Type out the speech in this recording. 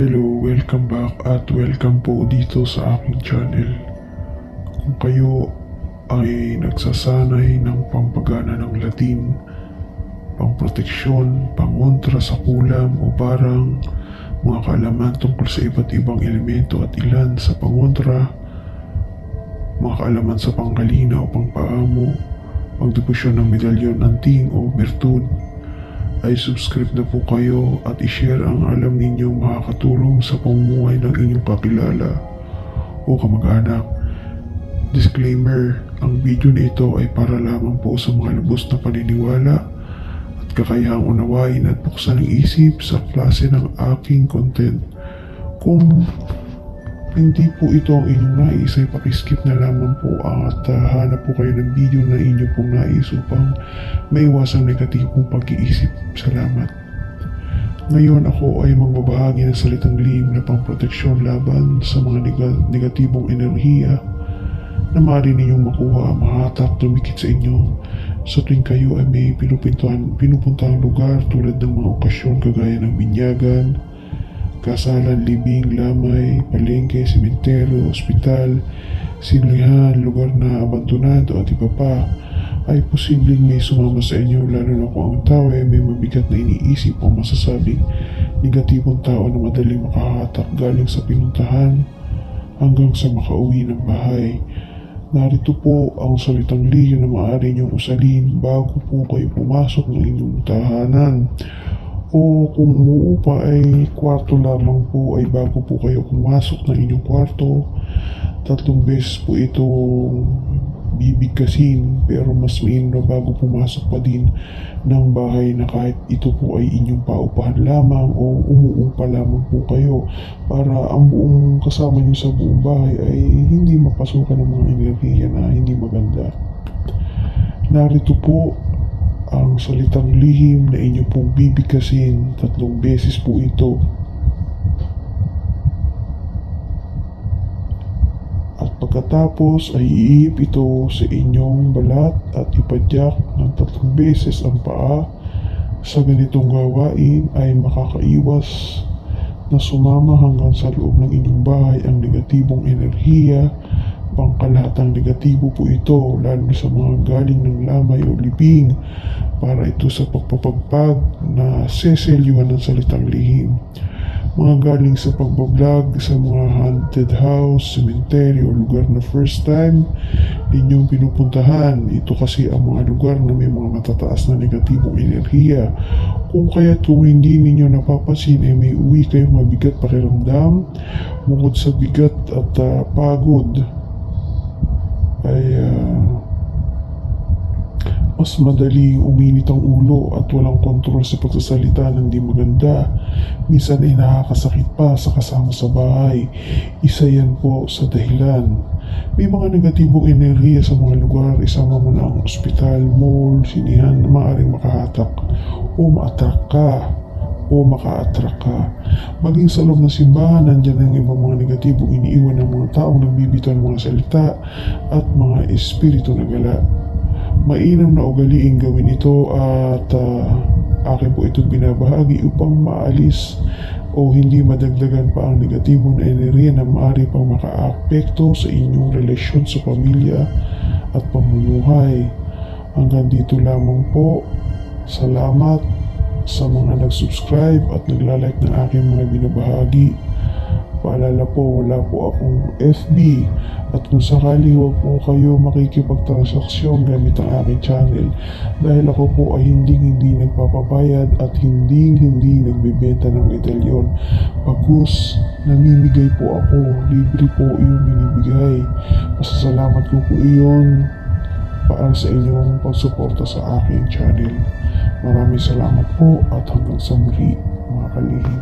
Hello, welcome back at welcome po dito sa aking channel. Kung kayo ay nagsasanay ng pampagana ng Latin, pangproteksyon, pangontra sa kulam o parang mga kaalaman tungkol sa iba't ibang elemento at ilan sa pangontra, mga kaalaman sa pangkalina o pangpaamo, pagdepusyon ng medalyon, anting o bertud, ay subscribe na po kayo at ishare ang alam ninyong makakatulong sa pamumuhay ng inyong kakilala o kamag-anak. Disclaimer, ang video na ito ay para lamang po sa mga lubos na paniniwala at kakayahang unawain at buksan ang isip sa klase ng aking content. Kung hindi po ito ang inyong nais ay pakiskip na lamang po at uh, hanap po kayo ng video na inyo pong nais upang maiwasang negatibong pag-iisip. Salamat. Ngayon ako ay magbabahagi ng salitang lihim na pangproteksyon laban sa mga neg- negatibong enerhiya na maaari ninyong makuha, mahatak, tumikit sa inyo sa tuwing kayo ay may pinupuntahan, pinupuntahang lugar tulad ng mga okasyon kagaya ng binyagan, kasalan, libing, lamay, palengke, sementeryo, ospital, simlihan, lugar na abandonado at iba pa ay posibleng may sumama sa inyo lalo na kung ang tao ay may mabigat na iniisip o masasabing negatibong tao na madaling makahatak galing sa pinuntahan hanggang sa makauwi ng bahay. Narito po ang salitang liyo na maaari niyong usalin bago po kayo pumasok ng inyong tahanan o kung umuupa ay kwarto lamang po ay bago po kayo pumasok ng inyong kwarto tatlong beses po itong bibigkasin pero mas mainam na bago pumasok pa din ng bahay na kahit ito po ay inyong paupahan lamang o umuupa lamang po kayo para ang buong kasama niyo sa buong bahay ay hindi mapasukan ng mga enerhiya na hindi maganda. Narito po ang salitang lihim na inyo pong bibigkasin tatlong beses po ito. At pagkatapos ay iihip ito sa inyong balat at ipadyak ng tatlong beses ang paa. Sa ganitong gawain ay makakaiwas na sumama hanggang sa loob ng inyong bahay ang negatibong enerhiya pangkalahatang negatibo po ito lalo sa mga galing ng lamay o libing para ito sa pagpapagpag na seselyuhan ng salitang lihim. Mga galing sa pagbablog sa mga haunted house, cemetery o lugar na first time ninyong pinupuntahan. Ito kasi ang mga lugar na may mga matataas na negatibong enerhiya. Kung kaya kung hindi ninyo napapansin ay may uwi kayong mabigat pakiramdam, bukod sa bigat at ah, pagod ay ah, mas madali uminit ang ulo at walang kontrol sa pagsasalita ng di maganda. Minsan ay nakakasakit pa sa kasama sa bahay. Isa yan po sa dahilan. May mga negatibong enerhiya sa mga lugar, isama mo na ang ospital, mall, sinihan na maaaring makahatak o ma-attract ka o maka-attract ka. Maging sa loob ng simbahan, nandyan ang ibang mga negatibong iniiwan ng mga taong nagbibitaw ng mga salita at mga espiritu na gala. Mainam na ugaliing gawin ito at ah, akin po itong binabahagi upang maalis o hindi madagdagan pa ang negatibo na enerhiya na maaari pang makaapekto sa inyong relasyon sa pamilya at pamumuhay. Hanggang dito lamang po. Salamat sa mga nag-subscribe at nagla-like ng aking mga binabahagi. Paalala po, wala po akong FB at kung sakali wag po kayo makikipagtransaksyon gamit ang aking channel dahil ako po ay hindi hindi nagpapabayad at hindi hindi nagbebenta ng medalyon. Pagkus, namimigay po ako, libre po yung binibigay. Pasasalamat ko po iyon para sa inyong pagsuporta sa aking channel. Maraming salamat po at hanggang sa muli mga kalihim.